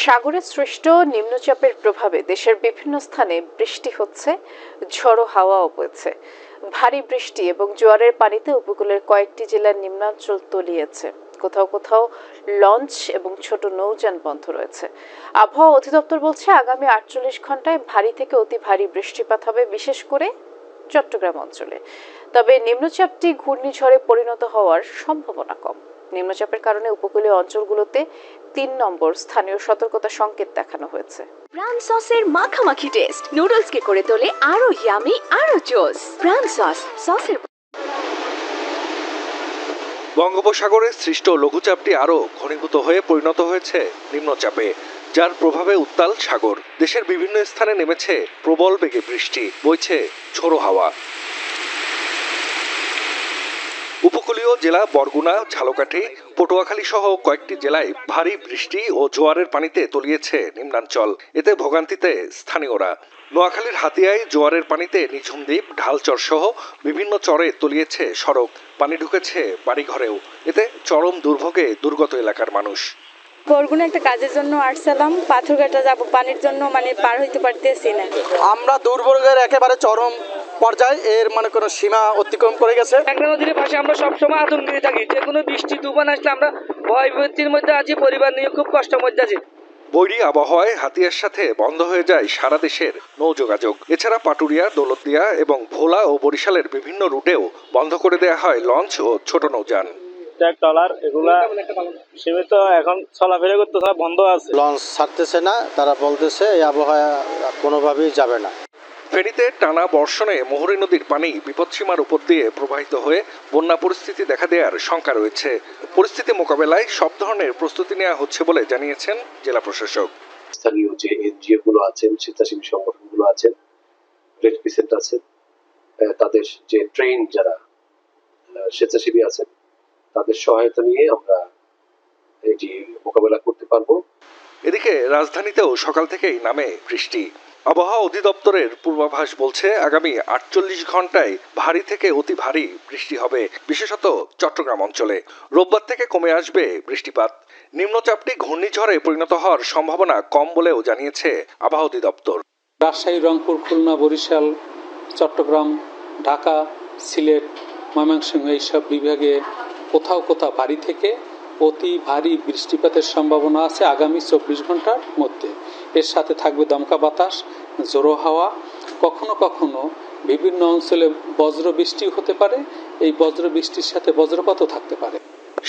সাগরে সৃষ্ট নিম্নচাপের প্রভাবে দেশের বিভিন্ন স্থানে বৃষ্টি হচ্ছে, ঝড়ো হাওয়াও বইছে। ভারী বৃষ্টি এবং জোয়ারের পানিতে উপকূলের কয়েকটি জেলার নিম্নাঞ্চল তলিয়েছে। কোথাও কোথাও লঞ্চ এবং ছোট নৌযান বন্ধ রয়েছে। আবহাওয়া অধিদপ্তর বলছে, আগামী আটচল্লিশ ঘন্টায় ভারী থেকে অতি ভারী বৃষ্টিপাত হবে, বিশেষ করে চট্টগ্রাম অঞ্চলে। তবে নিম্নচাপটি ঘূর্ণিঝড়ে পরিণত হওয়ার সম্ভাবনা কম। নিম্নচাপের কারণে উপকূলীয় অঞ্চলগুলোতে তিন নম্বর স্থানীয় সতর্কতা সংকেত দেখানো হয়েছে। প্রাণ সসের মাখামাখি টেস্ট নুডলসকে করে তোলে আরও ইয়ামি আরও জোস প্রাণ সস সসের বঙ্গোপসাগরে সৃষ্ট লঘুচাপটি আরও ঘনীভূত হয়ে পরিণত হয়েছে নিম্নচাপে যার প্রভাবে উত্তাল সাগর। দেশের বিভিন্ন স্থানে নেমেছে প্রবল বেগে বৃষ্টি বইছে ঝোড়ো হাওয়া। উপকূলীয় জেলা বরগুনা ঝালকাঠি পটুয়াখালী সহ কয়েকটি জেলায় ভারী বৃষ্টি ও জোয়ারের পানিতে তলিয়েছে নিম্নাঞ্চল। এতে ভোগান্তিতে স্থানীয়রা। নোয়াখালীর হাতিয়ায় জোয়ারের পানিতে নিঝুম দ্বীপ ঢালচর সহ বিভিন্ন চরে তলিয়েছে সড়ক। পানি ঢুকেছে বাড়িঘরেও। এতে চরম দুর্ভোগে দুর্গত এলাকার মানুষ। বরগুনা একটা কাজের জন্য আসছিলাম। পাথরঘাটা যাব পানির জন্য মানে পার হইতে পারতেছি না। আমরা দুর্ভোগের একেবারে চরম পর্যায়ে এর মানে কোনো সীমা অতিক্রম করে গেছে। মেঘনা নদীর পাশে আমরা সবসময় আতঙ্কিত থাকি। যে কোনো বৃষ্টি তুফান আসলে আমরা ভয় ভীতির মধ্যে আছি পরিবার নিয়ে খুব কষ্টের মধ্যে আছি। বৈরী আবহাওয়ায় হাতিয়ার সাথে বন্ধ হয়ে যায় সারা দেশের নৌযোগাযোগ। এছাড়া পাটুরিয়া দৌলতদিয়া এবং ভোলা ও বরিশালের বিভিন্ন রুটেও বন্ধ করে দেওয়া হয় লঞ্চ ও ছোট নৌযান। ট্রলার এগুলা সীমিত এখন চলাফেরা করতেছে না, বন্ধ আছে। লঞ্চ ছাড়তেছে না তারা বলতেছে এই আবহাওয়া কোনোভাবেই যাবে না। ফেনীতে টানা বর্ষণে মোহরী নদীর পানি বিপদসীমার উপর দিয়ে প্রবাহিত হয়ে বন্যা পরিস্থিতি দেখা দেওয়ার শঙ্কা রয়েছে। পরিস্থিতি মোকাবেলায় সব ধরনের প্রস্তুতি নেওয়া হচ্ছে বলে জানিয়েছেন জেলা প্রশাসক। স্থানীয় যে এনজিও গুলো আছেন, স্বেচ্ছাসেবী সংগঠনগুলো আছেন আছেন তাদের যে ট্রেন যারা স্বেচ্ছাসেবী আছেন, তাদের সহায়তা নিয়ে আমরা এটি মোকাবেলা করতে পারব। এদিকে রাজধানীতেও সকাল থেকেই নামে বৃষ্টি। আবহাওয়া অধিদপ্তরের পূর্বাভাস বলছে, আগামী আটচল্লিশ ঘন্টায় ভারী থেকে অতি ভারী বৃষ্টি হবে, বিশেষত চট্টগ্রাম অঞ্চলে। রোববার থেকে কমে আসবে বৃষ্টিপাত। নিম্নচাপটি ঘূর্ণিঝড়ে পরিণত হওয়ার সম্ভাবনা কম বলেও জানিয়েছে আবহাওয়া অধিদপ্তর। রাজশাহী, রংপুর, খুলনা, বরিশাল, চট্টগ্রাম, ঢাকা, সিলেট, ময়মনসিংহ, এইসব বিভাগে কোথাও কোথাও ভারী থেকে অতি ভারী বৃষ্টিপাতের সম্ভাবনা আছে আগামী চব্বিশ ঘণ্টার মধ্যে। এর সাথে থাকবে দমকা বাতাস জোরো হাওয়া, কখনো কখনো বিভিন্ন অঞ্চলে বজ্র বৃষ্টি হতে পারে। এই বজ্র বৃষ্টির সাথে বজ্রপাতও থাকতে পারে।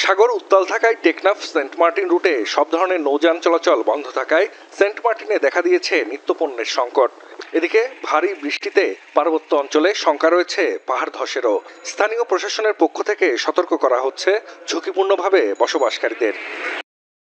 সাগর উত্তাল থাকায় টেকনাফ সেন্ট মার্টিন রুটে সব ধরনের নৌযান চলাচল বন্ধ থাকায় সেন্ট মার্টিনে দেখা দিয়েছে নিত্যপণ্যের সংকট। এদিকে ভারী বৃষ্টিতে পার্বত্য অঞ্চলে শঙ্কা রয়েছে পাহাড় ধসেরও। স্থানীয় প্রশাসনের পক্ষ থেকে সতর্ক করা হচ্ছে ঝুঁকিপূর্ণভাবে বসবাসকারীদের।